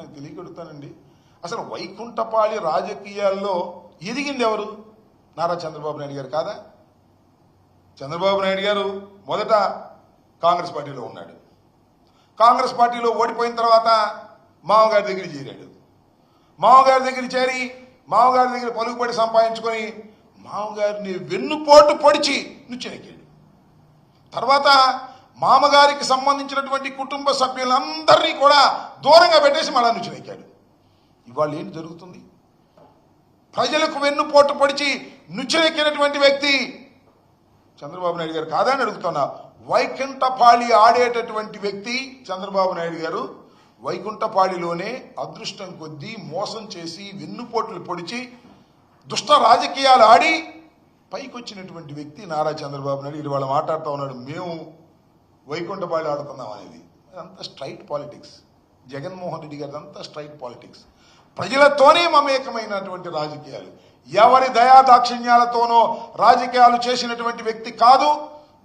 నేను తెలియగడుగుతానండి అసలు వైకుంఠపాళి రాజకీయాల్లో ఎదిగింది ఎవరు? నారా చంద్రబాబు నాయుడు గారు కాదా? చంద్రబాబు నాయుడు గారు మొదట కాంగ్రెస్ పార్టీలో ఉన్నాడు. కాంగ్రెస్ పార్టీలో ఓడిపోయిన తర్వాత మామగారి దగ్గర చేరాడు. మామగారి దగ్గర చేరి మామగారి దగ్గర పలుకుబడి సంపాదించుకొని మామగారిని వెన్నుపోటు పొడిచి నుచ్చెనెక్కాడు. తర్వాత మామగారికి సంబంధించినటువంటి కుటుంబ సభ్యులందరినీ కూడా దూరంగా పెట్టేసి మళ్ళా నుచ్చెనెక్కాడు ఇవాళ ఏంటి జరుగుతుంది? ప్రజలకు వెన్నుపోటు పొడిచి నుచ్చెనెక్కినటువంటి వ్యక్తి చంద్రబాబు నాయుడు గారు కాదా అని అడుగుతున్నా. వైకుంఠపాళి ఆడేటటువంటి వ్యక్తి చంద్రబాబు నాయుడు గారు వైకుంఠపాళిలోనే అదృష్టం కొద్దీ మోసం చేసి వెన్నుపోట్లు పొడిచి దుష్ట రాజకీయాలు ఆడి పైకొచ్చినటువంటి వ్యక్తి నారా చంద్రబాబు నాయుడు. ఇవాళ మాట్లాడుతూ ఉన్నాడు మేము వైకుంఠపాళి ఆడుతున్నాం అనేది. అదంతా స్ట్రైట్ పాలిటిక్స్. జగన్మోహన్ రెడ్డి గారి అంతా స్ట్రైట్ పాలిటిక్స్. ప్రజలతోనే మమేకమైనటువంటి రాజకీయాలు. ఎవరి దయా దాక్షిణ్యాలతోనో రాజకీయాలు చేసినటువంటి వ్యక్తి కాదు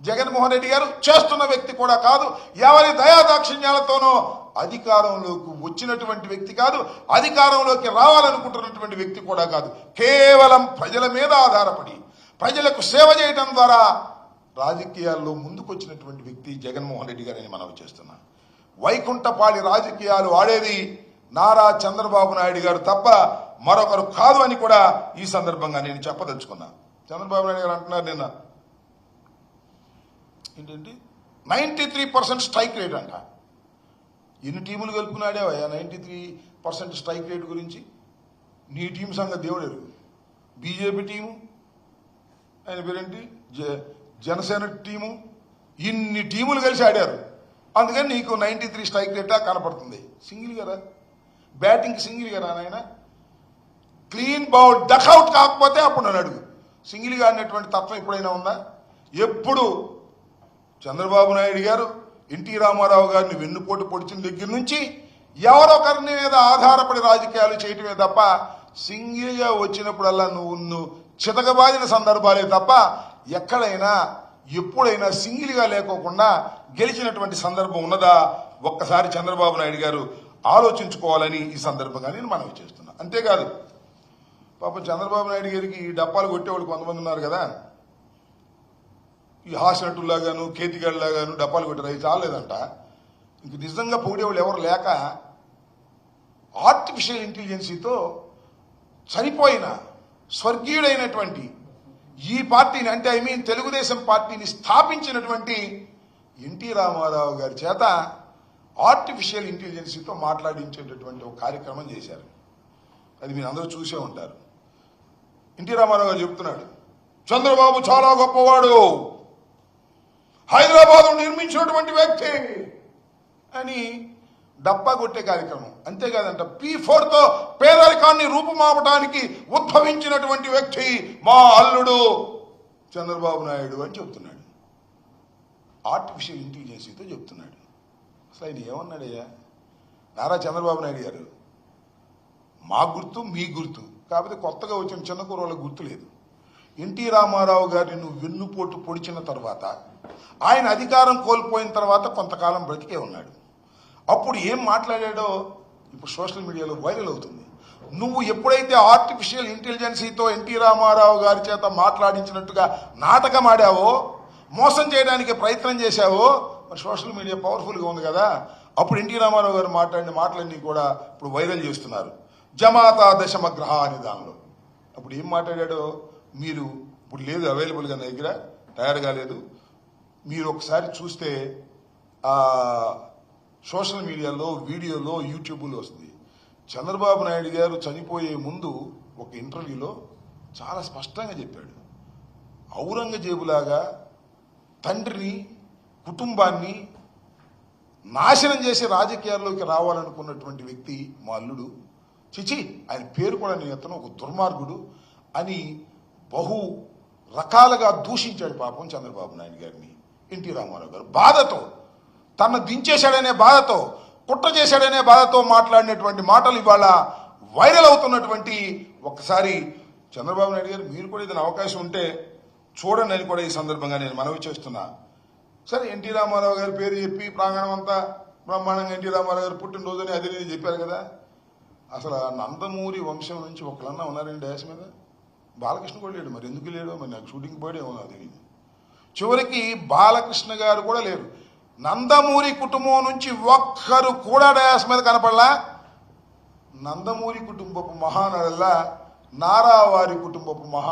జగన్మోహన్ రెడ్డి గారు. చేస్తున్న వ్యక్తి కూడా కాదు. ఎవరి దయా దాక్షిణ్యాలతోనో అధికారంలోకి వచ్చినటువంటి వ్యక్తి కాదు. అధికారంలోకి రావాలనుకుంటున్నటువంటి వ్యక్తి కూడా కాదు. కేవలం ప్రజల మీద ఆధారపడి ప్రజలకు సేవ చేయటం ద్వారా రాజకీయాల్లో ముందుకొచ్చినటువంటి వ్యక్తి జగన్మోహన్ రెడ్డి గారని మనం చేస్తున్నా. వైకుంఠపాడి రాజకీయాలు ఆడేది నారా చంద్రబాబు నాయుడు గారు తప్ప మరొకరు కాదు అని కూడా ఈ సందర్భంగా నేను చెప్పదలుచుకున్నా. చంద్రబాబు నాయుడు గారు అంటున్నారు నిన్న. ఏంటంటే ninety three percent strike rate అంట. ఎన్ని టీములు కలుపుకున్నాడేవయ్యా ninety three percent strike rate గురించి? నీ టీం సంగతి దేవుడు బీజేపీ టీము? ఆయన పేరేంటి? జ జనసేన టీము ఇన్ని టీములు కలిసి ఆడారు. అందుకని నీకు నైంటీ త్రీ స్ట్రైక్ రేటా కనపడుతుంది. సింగిల్ గారా బ్యాటింగ్ సింగిల్ గారా నాయన? క్లీన్ బౌల్ డక్అవుట్ కాకపోతే అప్పుడు నన్ను అడుగు. సింగిల్గా ఆడినటువంటి తత్వం ఎప్పుడైనా ఉందా? ఎప్పుడు? చంద్రబాబు నాయుడు గారు ఎన్టీ రామారావు గారిని వెన్నుపోటు పొడిచిన దగ్గర నుంచి ఎవరొకరిని మీద ఆధారపడి రాజకీయాలు చేయటమే తప్ప సింగిల్గా వచ్చినప్పుడల్లా నువ్వు నువ్వు చితకబాదిన సందర్భాలే తప్ప ఎక్కడైనా ఎప్పుడైనా సింగిల్గా లేకోకుండా గెలిచినటువంటి సందర్భం ఉన్నదా? ఒక్కసారి చంద్రబాబు నాయుడు గారు ఆలోచించుకోవాలని ఈ సందర్భంగా నేను మనవి చేస్తున్నా. అంతేకాదు పాపం చంద్రబాబు నాయుడు గారికి ఈ డప్పాలు కొట్టేవాళ్ళు కొంతమంది ఉన్నారు కదా. ఈ హాసినట్టులాగాను కేతిగాడిలాగాను డప్పాలు కొట్టారు. అవి చాలేదంట ఇంక నిజంగా పొగిడేవాళ్ళు ఎవరు లేక ఆర్టిఫిషియల్ ఇంటెలిజెన్సీతో చనిపోయిన స్వర్గీయుడైనటువంటి ఈ పార్టీని అంటే ఐ మీన్ తెలుగుదేశం పార్టీని స్థాపించినటువంటి ఎన్టీ రామారావు గారి చేత ఆర్టిఫిషియల్ ఇంటెలిజెన్సీతో మాట్లాడించేటటువంటి ఒక కార్యక్రమం చేశారు. అది మీరు అందరూ చూసే ఉంటారు. ఎన్టీ రామారావు గారు చెప్తున్నాడు చంద్రబాబు చాలా గొప్పవాడు. హైదరాబాద్ నిర్మించినటువంటి వ్యక్తి అని డప్పా కొట్టే కార్యక్రమం. అంతేకాదంట పీ ఫోర్తో పేదరికాన్ని రూపుమాపడానికి ఉద్భవించినటువంటి వ్యక్తి మా అల్లుడు చంద్రబాబు నాయుడు అని చెప్తున్నాడు. ఆర్టిఫిషియల్ ఇంటెలిజెన్సీతో చెప్తున్నాడు. అసలు ఆయన ఏమన్నాడయ్యా? నారా చంద్రబాబు నాయుడు గారు మా గుర్తు మీ గుర్తు. కాకపోతే కొత్తగా వచ్చిన చిన్న కుర్రోళ్ళ గుర్తు లేదు. ఎన్టీ రామారావు గారిని నువ్వు వెన్నుపోటు పొడిచిన తర్వాత ఆయన అధికారం కోల్పోయిన తర్వాత కొంతకాలం బ్రతికే ఉన్నాడు. అప్పుడు ఏం మాట్లాడాడో ఇప్పుడు సోషల్ మీడియాలో వైరల్ అవుతుంది. నువ్వు ఎప్పుడైతే ఆర్టిఫిషియల్ ఇంటెలిజెన్సీతో ఎన్టీ రామారావు గారి చేత మాట్లాడించినట్టుగా నాటకం ఆడావో మోసం చేయడానికి ప్రయత్నం చేశావో మరి సోషల్ మీడియా పవర్ఫుల్గా ఉంది కదా. అప్పుడు ఎన్టీ రామారావు గారు మాట్లాడిన మాటలన్నీ కూడా ఇప్పుడు వైరల్ చేస్తున్నారు. జమాతా దశమగ్రహ అనే దానిలో అప్పుడు ఏం మాట్లాడాడో మీరు ఇప్పుడు లేదు అవైలబుల్గా నా దగ్గర తయారు కాలేదు మీరు ఒకసారి చూస్తే సోషల్ మీడియాలో వీడియోలో యూట్యూబ్లో వస్తుంది. చంద్రబాబు నాయుడు గారు చనిపోయే ముందు ఒక ఇంటర్వ్యూలో చాలా స్పష్టంగా చెప్పాడు. ఔరంగజేబులాగా తండ్రిని కుటుంబాన్ని నాశనం చేసే రాజకీయాల్లోకి రావాలనుకున్నటువంటి వ్యక్తి మా అల్లుడు. చిచి ఆయన పేరు కూడా నేను ఎత్తను ఒక దుర్మార్గుడు అని బహు రకాలుగా దూషించాడు పాపం చంద్రబాబు నాయుడు గారిని. ఎన్టీ రామారావు గారు బాధతో తను దించేశాడనే బాధతో కుట్ర చేశాడనే బాధతో మాట్లాడినటువంటి మాటలు ఇవాళ వైరల్ అవుతున్నటువంటి ఒక్కసారి చంద్రబాబు నాయుడు గారు మీరు కూడా ఏదైనా అవకాశం ఉంటే చూడండి అని కూడా ఈ సందర్భంగా నేను మనవి చేస్తున్నా. సరే ఎన్టీ రామారావు గారి పేరు చెప్పి ప్రాంగణం అంతా బ్రహ్మాండంగా ఎన్టీ రామారావు గారు పుట్టినరోజుని అది నేను చెప్పారు కదా. అసలు నందమూరి వంశం నుంచి ఒకళ్ళన్నా ఉన్నారండి డ్యాస్ మీద? బాలకృష్ణ కూడా లేడు మరి. ఎందుకు లేడు? మరి నాకు షూటింగ్ పోయాడు నాకు తెలియదు చివరికి బాలకృష్ణ గారు కూడా లేరు. నందమూరి కుటుంబం నుంచి ఒక్కరు కూడా డ్యాస్ మీద కనపడలా నందమూరి కుటుంబపు మహానడల్లా నారావారి కుటుంబపు మహా